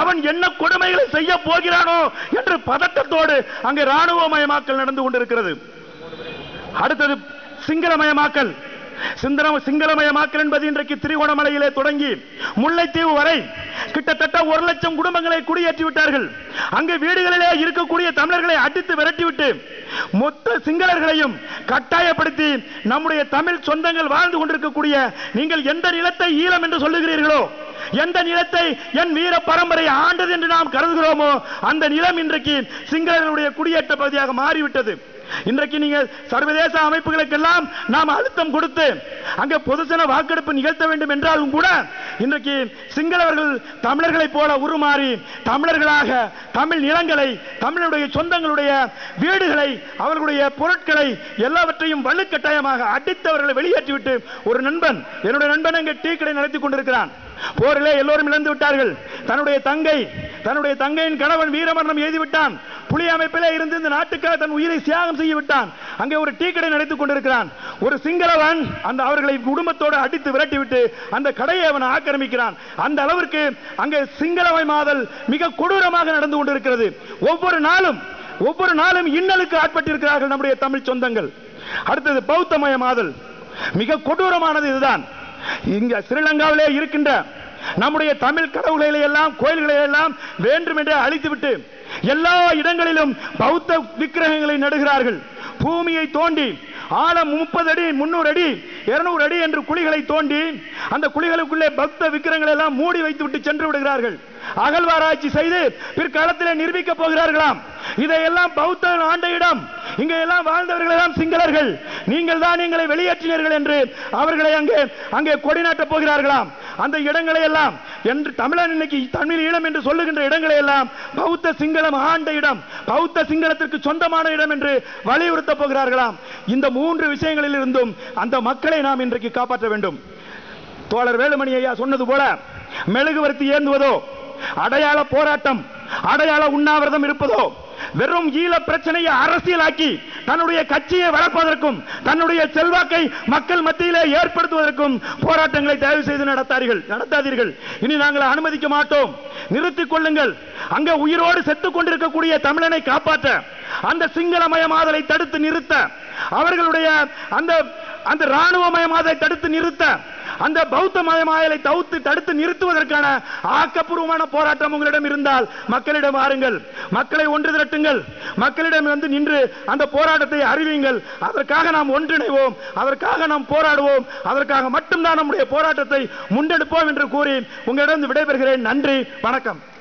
அவன் என்ன கொடுமைகளை செய்ய போகிறானோ என்று பதட்டத்தோடு அங்கே ராணுவமயமாக்கல் நடந்து கொண்டிருக்கிறது. அடுத்தது சிங்களமயமாக்கல். சிங்களமயமாக்கல் என்பது இன்றைக்கு திரிகோணமலையிலே தொடங்கி முல்லைத்தீவு வரை கிட்டத்தட்ட ஒரு லட்சம் குடும்பங்களை குடியேற்றி விட்டார்கள். அங்கு வீடுகளிலே இருக்கக்கூடிய தமிழர்களை அடித்து விரட்டிவிட்டு மொத்த சிங்களர்களையும் கட்டாயப்படுத்தி நம்முடைய தமிழ் சொந்தங்கள் வாழ்ந்து கொண்டிருக்கக்கூடிய நீங்கள் எந்த நிலத்தை ஈழம் என்று சொல்லுகிறீர்களோ எந்த நிலத்தை என் வீர பரம்பரை ஆண்டது என்று நாம் கருதுகிறோமோ அந்த நிலம் இன்றைக்கு சிங்களர்களுடைய குடியேற்ற பகுதியாக மாறிவிட்டது. இன்றைக்கு நீங்க சர்வதேச அமைப்புகளுக்கெல்லாம் நாம் அழுத்தம் கொடுத்து அங்கே பொதுசன வாக்கெடுப்பு நிகழ்த்த வேண்டும் என்றாலும் கூட இன்றைக்கு சிங்களவர்கள் தமிழர்களைப் போல உருமாறி தமிழர்களாக தமிழ் நிலங்களை தமிழனுடைய சொந்தங்களுடைய வீடுகளை அவர்களுடைய பொருட்களை எல்லாவற்றையும் வலுக்கட்டாயமாக அடித்தவர்களை வெளியேற்றிவிட்டு ஒரு நண்பன் என்னுடைய நண்பன் அங்கே டீ கடை நடத்தி கொண்டிருக்கிறான். போரிலே எல்லோரும் இழந்து விட்டார்கள். தன்னுடைய தங்கை தன்னுடைய தங்கையின் கணவன் வீரமரணம் எழுதி விட்டான் புலி அமைப்பிலே இருந்து இந்த நாட்டுக்காக தன் உயிரை தியாகம் செய்ய விட்டான் அங்கே ஒரு டீ கடை நடத்திக் கொண்டிருக்கிறான். ஒரு சிங்களவன் அந்த அவர்களை குடும்பத்தோடு அடித்து விரட்டி விட்டு அந்த கடையை அவன் ஆக்கிரமிக்கிறான். அந்த அளவிற்கு அங்கே சிங்களவை மாதல் மிக கொடூரமாக நடந்து கொண்டிருக்கிறது. ஒவ்வொரு நாளும் ஒவ்வொரு நாளும் இன்னலுக்கு ஆட்பட்டிருக்கிறார்கள் நம்முடைய தமிழ் சொந்தங்கள். அடுத்தது பௌத்தமயமாதல் மிக கொடூரமானது இதுதான். இங்க ஸ்ரீலங்காவிலே இருக்கின்ற நம்முடைய தமிழ் கடவுள்களை எல்லாம் கோயில்களை எல்லாம் வேண்டுமென்றே அழித்துவிட்டு எல்லா இடங்களிலும் பௌத்த விக்கிரகங்களை நடுகிறார்கள். பூமியை தோண்டி ஆழம் முப்பது அடி முன்னூறு அடி இருநூறு அடி என்று குழிகளை தோண்டி அந்த குழிகளுக்குள்ளே பக்த விக்கிரகங்களை எல்லாம் மூடி வைத்து விட்டு சென்று விடுகிறார்கள். அகழ்வாராய்ச்சி செய்து பிற்காலத்திலே நிரூபிக்க போகிறார்களாம். இதையெல்லாம் பௌத்த ஆண்ட இடம். இங்கே எல்லாம் வாழ்ந்தவர்கள் எல்லாம் சிங்களர்கள். நீங்கள் தான் எங்களை வெளியேற்றினீர்கள் என்று அவர்களை அங்கே அங்கே கொடிநாட்டப் போகிறார்களாம். அந்த இடங்களை எல்லாம் என்று தமிழன் இன்னைக்கு தமிழ் ஈழம் என்று சொல்லுகின்ற இடங்களை எல்லாம் பௌத்த சிங்களம் ஆண்ட இடம் பௌத்த சிங்களத்திற்கு சொந்தமான இடம் என்று வலியுறுத்த போகிறார்களாம். இந்த மூன்று விஷயங்களில் இருந்தும் அந்த மக்களை நாம் இன்றைக்கு காப்பாற்ற வேண்டும். தோழர் வேலுமணி ஐயா சொன்னது போல மெழுகுவர்த்தி ஏந்துவதோ அடையாள போராட்டம் அடையாள உண்ணாவிரதம் இருப்பதோ வெறும் ஈழ பிரச்சனையை அரசியலாக்கி தன்னுடைய கட்சியை வளர்ப்பதற்கும் தன்னுடைய செல்வாக்கை மக்கள் மத்தியிலே ஏற்படுத்துவதற்கும் போராட்டங்களை தயவு செய்து நடத்தார்கள் நடத்தாதீர்கள். இனி நாங்கள் அனுமதிக்க மாட்டோம். நிறுத்திக் கொள்ளுங்கள். அங்க உயிரோடு செத்துக் கொண்டிருக்கக்கூடிய தமிழனை காப்பாற்ற அந்த சிங்களமயமாதலை தடுத்து நிறுத்த அவர்களுடைய அந்த அந்த ராணுவமயமாதலை தடுத்து நிறுத்த அந்த பௌத்த மயமாயலை தவித்து தடுத்து நிறுத்துவதற்கான ஆக்கப்பூர்வமான போராட்டம் உங்களிடம் இருந்தால் மக்களிடம் ஆறுங்கள் மக்களை ஒன்று திரட்டுங்கள். மக்களிடம் வந்து நின்று அந்த போராட்டத்தை அறிவியுங்கள். அதற்காக நாம் ஒன்றிணைவோம். அதற்காக நாம் போராடுவோம். அதற்காக மட்டும்தான் நம்முடைய போராட்டத்தை முன்னெடுப்போம் என்று கூறி உங்களிடம் விடைபெறுகிறேன். நன்றி. வணக்கம்.